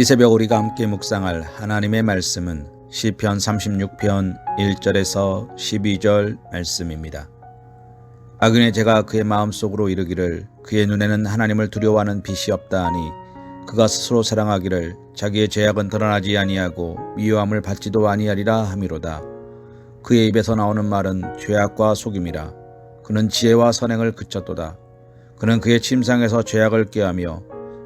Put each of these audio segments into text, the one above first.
이 새벽 우리가 함께 묵상할 하나님의 말씀은 시편 36편 1절에서 12절 말씀입니다. 악인의 제가 그의 마음속으로 이르기를 그의 눈에는 하나님을 두려워하는 빛이 없다 하니 그가 스스로 사랑하기를 자기의 죄악은 드러나지 아니하고 미워함을 받지도 아니하리라 함이로다. 그의 입에서 나오는 말은 죄악과 속임이라. 그는 지혜와 선행을 그쳤도다. 그는 그의 침상에서 죄악을 꾀하며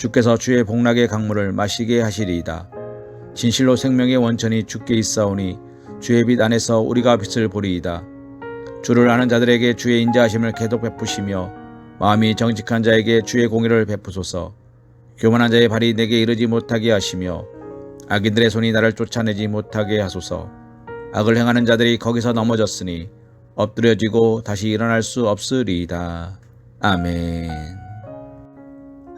주께서 주의 복락의 강물을 마시게 하시리이다. 진실로 생명의 원천이 주께 있사오니 주의 빛 안에서 우리가 빛을 보리이다. 주를 아는 자들에게 주의 인자하심을 계속 베푸시며 마음이 정직한 자에게 주의 공의를 베푸소서. 교만한 자의 발이 내게 이르지 못하게 하시며 악인들의 손이 나를 쫓아내지 못하게 하소서. 악을 행하는 자들이 거기서 넘어졌으니 엎드려지고 다시 일어날 수 없으리이다. 아멘.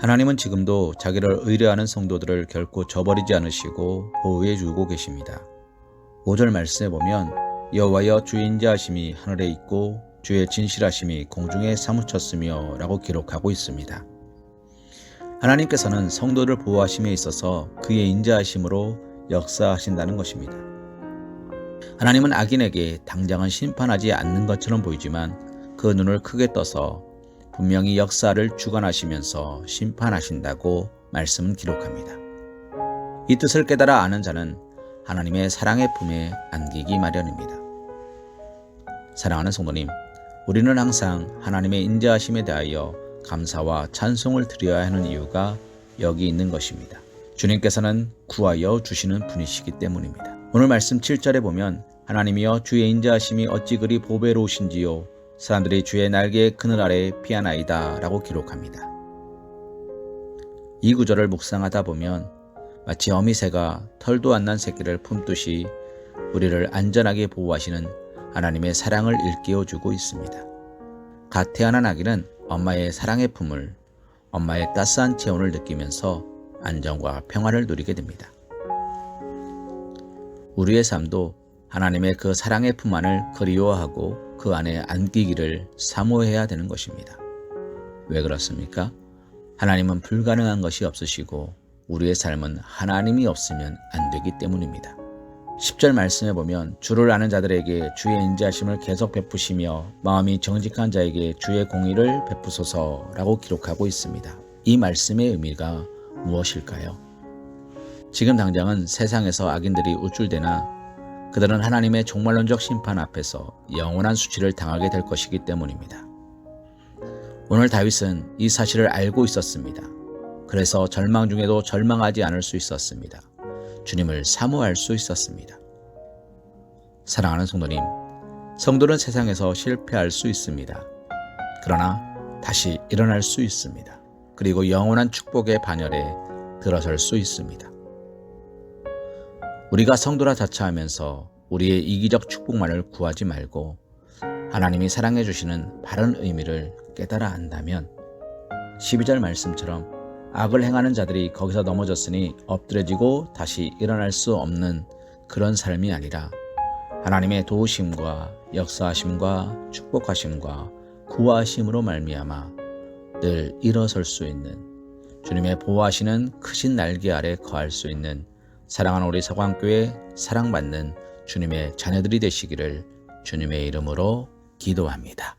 하나님은 지금도 자기를 의뢰하는 성도들을 결코 저버리지 않으시고 보호해 주고 계십니다. 5절 말씀에 보면 여호와여 주의 인자 하심이 하늘에 있고 주의 진실하심이 공중에 사무쳤으며 라고 기록하고 있습니다. 하나님께서는 성도를 보호하심에 있어서 그의 인자하심으로 역사하신다는 것입니다. 하나님은 악인에게 당장은 심판하지 않는 것처럼 보이지만 그 눈을 크게 떠서 분명히 역사를 주관하시면서 심판하신다고 말씀은 기록합니다. 이 뜻을 깨달아 아는 자는 하나님의 사랑의 품에 안기기 마련입니다. 사랑하는 성도님, 우리는 항상 하나님의 인자하심에 대하여 감사와 찬송을 드려야 하는 이유가 여기 있는 것입니다. 주님께서는 구하여 주시는 분이시기 때문입니다. 오늘 말씀 7절에 보면 하나님이여 주의 인자하심이 어찌 그리 보배로우신지요 사람들이 주의 날개의 그늘 아래 피하나이다 라고 기록합니다. 이 구절을 묵상하다 보면 마치 어미새가 털도 안 난 새끼를 품듯이 우리를 안전하게 보호하시는 하나님의 사랑을 일깨워주고 있습니다. 갓 태어난 아기는 엄마의 사랑의 품을, 엄마의 따스한 체온을 느끼면서 안정과 평화를 누리게 됩니다. 우리의 삶도 하나님의 그 사랑의 품 안을 그리워하고 그 안에 안기기를 사모해야 되는 것입니다. 왜 그렇습니까? 하나님은 불가능한 것이 없으시고 우리의 삶은 하나님이 없으면 안 되기 때문입니다. 10절 말씀에 보면 주를 아는 자들에게 주의 인자하심을 계속 베푸시며 마음이 정직한 자에게 주의 공의를 베푸소서라고 기록하고 있습니다. 이 말씀의 의미가 무엇일까요? 지금 당장은 세상에서 악인들이 우쭐대나 그들은 하나님의 종말론적 심판 앞에서 영원한 수치를 당하게 될 것이기 때문입니다. 오늘 다윗은 이 사실을 알고 있었습니다. 그래서 절망 중에도 절망하지 않을 수 있었습니다. 주님을 사모할 수 있었습니다. 사랑하는 성도님, 성도는 세상에서 실패할 수 있습니다. 그러나 다시 일어날 수 있습니다. 그리고 영원한 축복의 반열에 들어설 수 있습니다. 우리가 성도라 자처하면서 우리의 이기적 축복만을 구하지 말고 하나님이 사랑해 주시는 바른 의미를 깨달아 안다면 12절 말씀처럼 악을 행하는 자들이 거기서 넘어졌으니 엎드려지고 다시 일어날 수 없는 그런 삶이 아니라 하나님의 도우심과 역사하심과 축복하심과 구하심으로 말미암아 늘 일어설 수 있는 주님의 보호하시는 크신 날개 아래 거할 수 있는 사랑하는 우리 서광교회 사랑받는 주님의 자녀들이 되시기를 주님의 이름으로 기도합니다.